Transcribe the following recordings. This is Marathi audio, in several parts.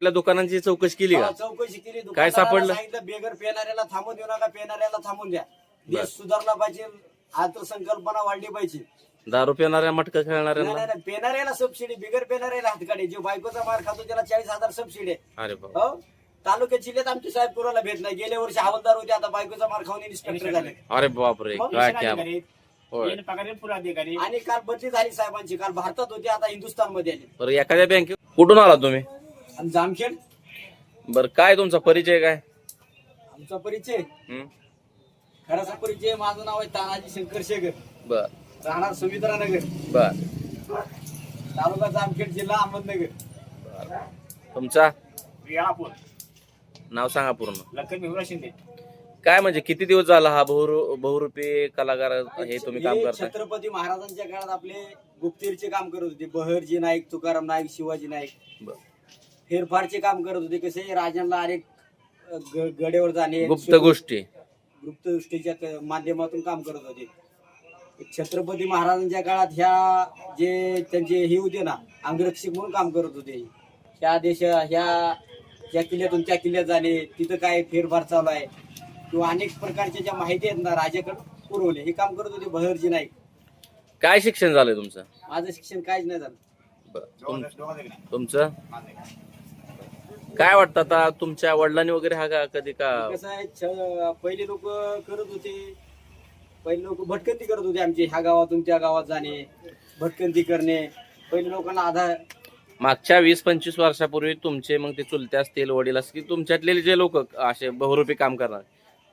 आपल्या दुकानांची चौकशी केली का? हा, चौकशी केली. काय सापडलं? सांगितलं बेगर पेनाऱ्याला थांबून देऊ नका पेनाऱ्याला थांबून द्या. बर. देश सुधारला पाहिजे अर्थसंकल्पना वाढली पाहिजे. दारू पिणाऱ्या मटका नाही, खेळणाऱ्यांना नाही, नाही, पेनाऱ्याला सबसिडी बिगर पेनाऱ्याला हातकाडे जे बायकोचा मार खातो त्याला चाळीस हजार सबसिडी आहे. अरे बाबा हो? तालुक्यात जिल्ह्यात आमचे साहेब कुणाला भेट नाही. गेल्या वर्षी हवालदार होते आता बायकोचा मार खाऊन इन्स्पेक्टर झाले. अरे बापरे मग काय मिशन क्या अधिकारी, होय. तीन पगारी पुरा अधिकारी आणि काल बदली झाली साहेबांची. काल भारतात होते आता हिंदुस्थानमध्ये आले. बरं एखाद्या बँकेत कुठून आला तुम्ही? आणि जामखेड? बरं काय तुमचा परिचय काय? आमचा परिचय? हं? खराचा परिचय माझं नाव आहे तानाजी शंकर शेगर. बर. राहणार सुमित्रानगर बर. तालुका जामखेड जिल्हा अहमदनगर. तुमचा? वेळापूर नाव सांगा पूर्ण. लखन मिहुरा शिंदे. काय म्हणजे किती दिवस झाला हा बहुरू बहुरूपी कलाकार हे तुम्ही काम हे करताय? छत्रपती महाराजांच्या काळात आपले गुप्तीरचे काम करत होते. बहरजी नाईक तुकाराम नाईक शिवाजी नाईक. बर. फेरफारचे काम करत होते कसे राजांना अनेक ग- गडेवर जाणे गुप्त गोष्टी गुप्त दृष्टीच्या क- माध्यमातून काम करत होते छत्रपती महाराजांच्या काळात ह्या जे त्यांचे हे होते ना अंगरक्षक म्हणून काम करत होते ह्या देशा ह्या या किल्ल्यातून त्या किल्ल्यात जाणे तिथं काय फेरफार चालू आहे किंवा अनेक प्रकारच्या ज्या माहिती आहेत ना राजाकडे पुरवले हे काम करत होते बहरजी नाईक काय शिक्षण झालंय तुमचं माझं शिक्षण काहीच नाही झालं बरं. तुम-. तुमचं. काय वाटतं आता तुमच्या वडिलांनी वगैरे हा का कधी का कसं आहे छ- पहिले लोक करत होते. पहिले लोक भटकंती करत होते आमची ह्या गावातून त्या गावात जाणे भटकंती करणे. पहिले लोकांना आधार मागच्या वीस पंचवीस वर्षापूर्वी तुमचे मग ते चुलते असतील वडील असतील तुमच्यातले जे लोक असे बहुरूपी काम करणार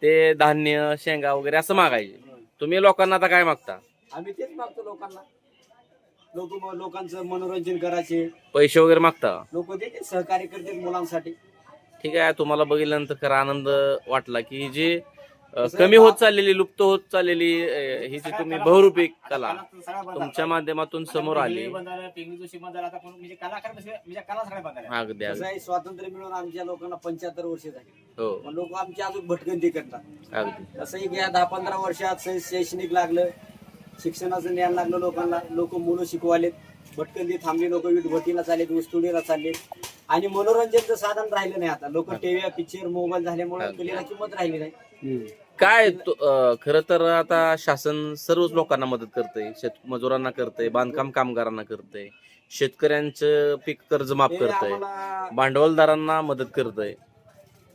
ते धान्य शेंगा वगैरे असं मागायचे. तुम्ही लोकांना आता काय मागता? आम्ही तेच मागतो लोकांना. लोक लोकांचं मनोरंजन करायचे. पैसे वगैरे मागता? लोक देते सहकार्य करतात मुलांसाठी. ठीक आहे तुम्हाला बघितल्यानंतर खरा आनंद वाटला की जे अ, कमी होत चाललेली लुप्त होत चाललेली अ, ही जी तुम्ही बहुरूपी कला तुमच्या. माध्यमातून समोर आली. जोशी आता कोण- म्हणजे कलाकार म्हणजे म्हणजे कला सगळ्या बंद झाल्या. अगदी कसं अगदी आहे स्वातंत्र्य मिळून आमच्या लोकांना पंच्याहत्तर वर्ष झाली. हो. लोक आमची अजून भटकंती करतात. अगदी. असंही या दहा पंधरा वर्षात शै- शैक्षणिक लागलं शिक्षणाचं ज्ञान लागलं लोकांना. लोक मुलं शिकवालेत. भटकंती थांबली लोक विटभटीला चाललेत ऊसतोडीला चाललेत. आणि मनोरंजनचं साधन राहिलं नाही आता. लोक टीव्ही पिक्चर मोबाईल झाल्यामुळे कलेला किंमत राहिली नाही. काय खर तर आता शासन सर्वच लोकांना मदत करतंय. शेत मजुरांना करतंय बांधकाम कामगारांना करतंय. शेतकऱ्यांचं पीक कर्ज माफ ते करतंय. भांडवलदारांना मदत करतंय.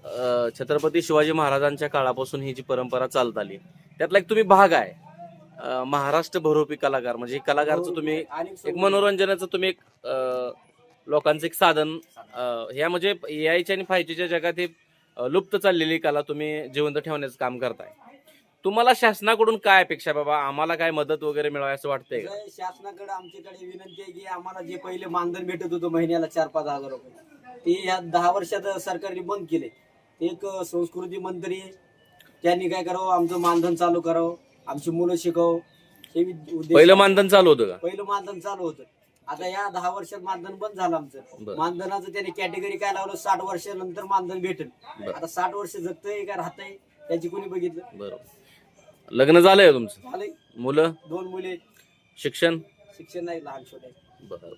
अं, छत्रपती शिवाजी महाराजांच्या काळापासून ही जी परंपरा चालत आली त्यातला एक तुम्ही भाग आहे. अं, महाराष्ट्र बहुरूपी कलाकार. म्हणजे कलाकारचं तुम्ही एक मनोरंजनाचं तुम्ही एक अं, लोकांचं एक साधन अं, ह्या म्हणजे एआयच्या आणि फायजीच्या जगात हे अं, लुप्त चाललेली कला तुम्ही जिवंत ठेवण्याचं काम करताय. तुम्हाला शासनाकडून काय अपेक्षा बाबा? आम्हाला काय मदत वगैरे मिळावी असं वाटतंय का? शासनाकडे आमच्याकडे विनंती आहे की आम्हाला जे पहिले मानधन भेटत होतं महिन्याला चार पाच हजार रुपये ते या दहा वर्षात सरकारने बंद केले. एक संस्कृती मंत्री त्यांनी काय करावं? आमचं मानधन चालू करावं. आमची मुलं शिकव हे उद्देश. पहिलं मानधन चालू होतं का? पहिलं मानधन चालू होतं. आता या दहा वर्षात मानधन बंद झालं आमचं. बरं. मानधनाचं त्याने कॅटेगरी काय लावलं? साठ वर्षानंतर मानधन भेटेल. बरं. आता साठ वर्ष जगतंय का राहतंय त्याची कोणी बघितलं? बरोबर. लग्न झालंय तुमचं? झालंय. मुलं? दोन मुले. शिक्षण? शिक्षण नाही लहान छोटे. बरं.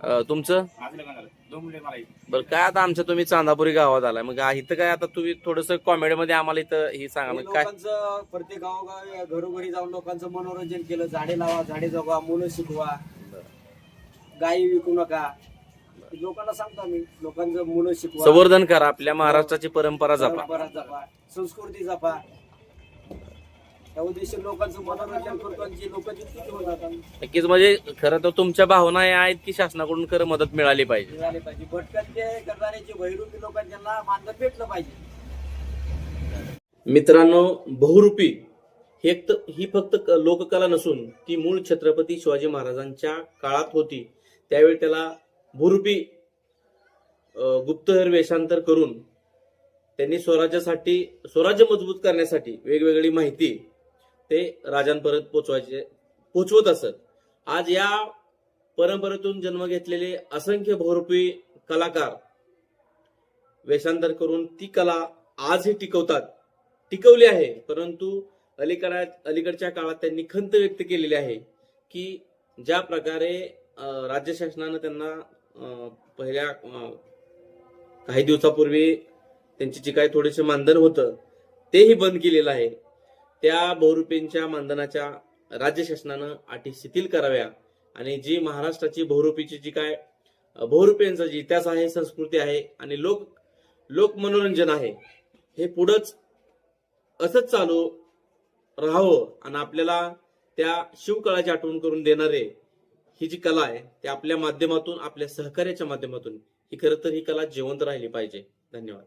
अं, तुमचं. बरं काय आता आमच्या तुम्ही चांदापुरी गावात आलाय. मग इथं काय आता तुम्ही थोडस कॉमेडीमध्ये आम्हाला इथं ही सांगा मग काय? लोकांचं प्रत्येक गावोगावी घरोघरी जाऊन लोकांचं मनोरंजन केलं. झाडे लावा झाडे जगवा मुलं शिकवा. गायी विकू नका. लोकांना सांगतो आम्ही लोकांचं मुलं शिकवा. संवर्धन करा आपल्या महाराष्ट्राची परंपरा जपा. परंपरा जपा संस्कृती जपा. त्या उद्देशी लोकांचं मनोरंजन करतो आणि जे लोक तितकी घेऊन जातात. नक्कीच म्हणजे खरं तर तुमच्या भावना या आहेत की शासनाकडून खरं मदत मिळाली पाहिजे. मिळाले पाहिजे. करणारे जे लोक आहेत त्यांना मानधन भेटलं पाहिजे. मित्रांनो बहुरूपी हे एक त- ही फक्त क- लोककला नसून ती मूळ छत्रपती शिवाजी महाराजांच्या काळात होती. त्यावेळी त्याला बहुरूपी अ, गुप्तहेर वेषांतर करून त्यांनी स्वराज्यासाठी स्वराज्य मजबूत करण्यासाठी वेगवेगळी माहिती ते राजांपर्यंत पोचवायचे पोचवत असत. आज या परंपरेतून जन्म घेतलेले असंख्य बहुरूपी कलाकार वेषांतर करून ती कला आजही टिकवतात. टिकवली आहे परंतु अलीकडा अलीकडच्या काळात त्यांनी खंत व्यक्त केलेली आहे की ज्या प्रकारे राज्य शासनानं त्यांना पहिल्या काही दिवसापूर्वी त्यांची जी काही थोडेसे मानधन होतं तेही बंद केलेलं आहे. त्या बहुरूपींच्या मानधनाच्या राज्य शासनानं अटी शिथिल कराव्या आणि जी महाराष्ट्राची बहुरूपीची जी काय अ, बहुरूपींचा जी इतिहास आहे संस्कृती आहे आणि लोक लोक मनोरंजन आहे हे पुढंच असंच चालू राहावं आणि आपल्याला त्या शिवकळाची आठवण करून देणारे ही जी कला आहे ती आपल्या माध्यमातून आपल्या सहकार्याच्या माध्यमातून ही खरं तर ही कला जिवंत राहिली पाहिजे. धन्यवाद.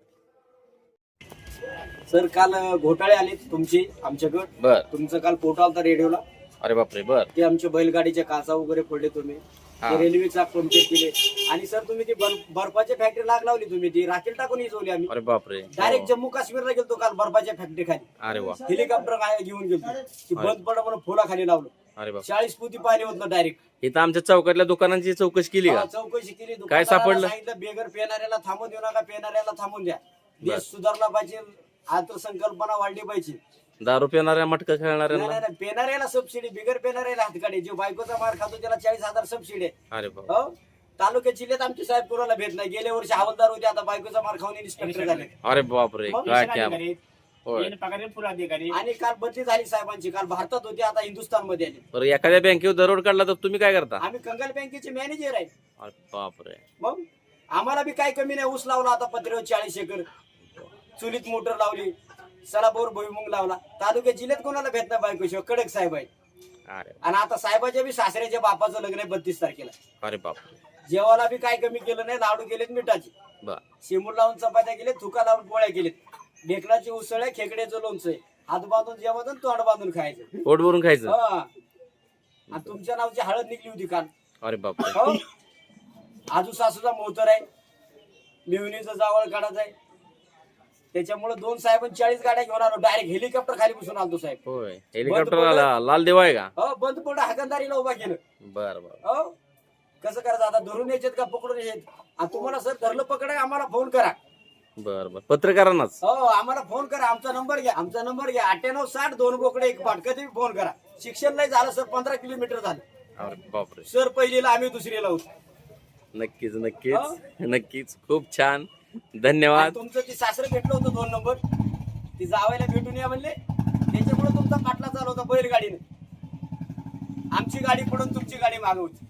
सर काल घोटाळे आले तुमचे आमच्याकडं. बर. तुमचं काल फोटो आलता रेडिओला. अरे बापरे बर. ते आमच्या बैलगाडीच्या काचा वगैरे फोडले तुम्ही. हा. ते रेल्वेचा पंक्चर केले. आणि सर तुम्ही ती बर्फ- बर्फाची फॅक्टरी लाग लावली तुम्ही ती राखेल टाकून इजवली आम्ही. अरे बापरे. डायरेक्ट हो. जम्मू काश्मीरला गेलतो काल बर्फाच्या फॅक्टरी खाली. अरे वा. हेलिकॉप्टर काय घेऊन गेलतो. ती बंद पडा म्हणून फुलाखाली लावलं. अरे बाप चाळीस फुटी पाणी होतं डायरेक्ट. इथं आमच्या चौकातल्या दुकानांची चौकशी केली का? चौकशी केली. काय दुकानदाराला सापडलं? सांगितलं बेगर पेणाऱ्याला थांबून देऊ नका पेणाऱ्याला थांबून द्या. देश सुधारला पाहिजे अर्थसंकल्पना वाढली पाहिजे. दारू पिणाऱ्या मटका खेळणाऱ्यांना? नाही, नाही, पेणाऱ्याला सबसिडी बिगर पेणाऱ्याला हातगाडी जो बायकोचा मार खातो त्याला चाळीस हजार सबसिडी आहे. अरे हो? तालुक्यात जिल्ह्यात आमचे साहेब कुणाला भेट नाही. गेल्या वर्षी हवालदार होते आता बायकोचा मार खाऊन इन्स्पेक्टर झाले. अरे बापरे मग काय अधिकारी, होय. तीन पगारी फुल अधिकारी. आणि काल बदली झाली साहेबांची. काल भारतात होती आता हिंदुस्थानमध्ये आली. बरं एखाद्या बँकेवर दरोड काढला तर तुम्ही काय करता? आम्ही कंगल बँकेचे मॅनेजर आहे. अरे बापरे. मग? आम्हाला बी काय कमी नाही. ऊस लावला आता पत्र्यावर चाळीस एकर. चुलीत मोटर लावली. सलाबोर भुईमुंग लावला. तालुक्यात जिल्ह्यात कोणाला भेट नाही बायकोशिवाय कडक साहेब आहे अरे आणि आता साहेबाच्या बी सासऱ्याच्या बापाचं लग्न आहे बत्तीस तारखेला. अरे बापरे. जेवायला बी काय कमी केलं नाही लाडू गेलेत मिठाचे. बर. शिमूर लावून चपात्या केले थुका लावून पोळ्या केलेत ढेकणाची उसळ आहे खेकड्याचं लोणचं आहे. हात बांधून जेवायचं आणि तोंड बांधून खायचं. पोट भरून खायचं? हा. आणि तुमच्या नावची हळद निघली होती काल. अरे बापरे. हो. आजू सासूचा मोहतर आहे. मेहुणीचं जावळ काढायचं आहे. त्याच्यामुळे दोन साहेब चाळीस गाड्या घेऊन आलो. डायरेक्ट हेलिकॉप्टर खाली बसून आलो साहेब. होय. हेलिकॉप्टर लाल देवा आहे का? हो बंद पडलं. हागंदारीला उभा केलं. बर बर. हो. कसं करायचं? आता धरून यायचेत का? पकडून यायचेत? आणि तुम्हाला सर धरलं पकड आम्हाला फोन करा. बर बर. पत्रकारांनाच? हो आम्हाला फोन करा. आमचा नंबर घ्या. आमचा नंबर घ्या. अठ्ठ्याण्णव साठ दोन बोकडे एक पाट कधी फोन करा. शिक्षण नाही झालं सर. पंधरा किलोमीटर झालं. अरे बापरे. सर पहिलीला आम्ही दुसरीला होतो. नक्कीच नक्कीच. नक्कीच. खूप छान. धन्यवाद. तुमचं ती सासरे भेटलं होतं दोन नंबर ती जावायला भेटून या म्हणले. त्याच्यामुळे तुमचा पाटला चालू होता बैलगाडीने. आमची गाडी पडून तुमची गाडी मागवची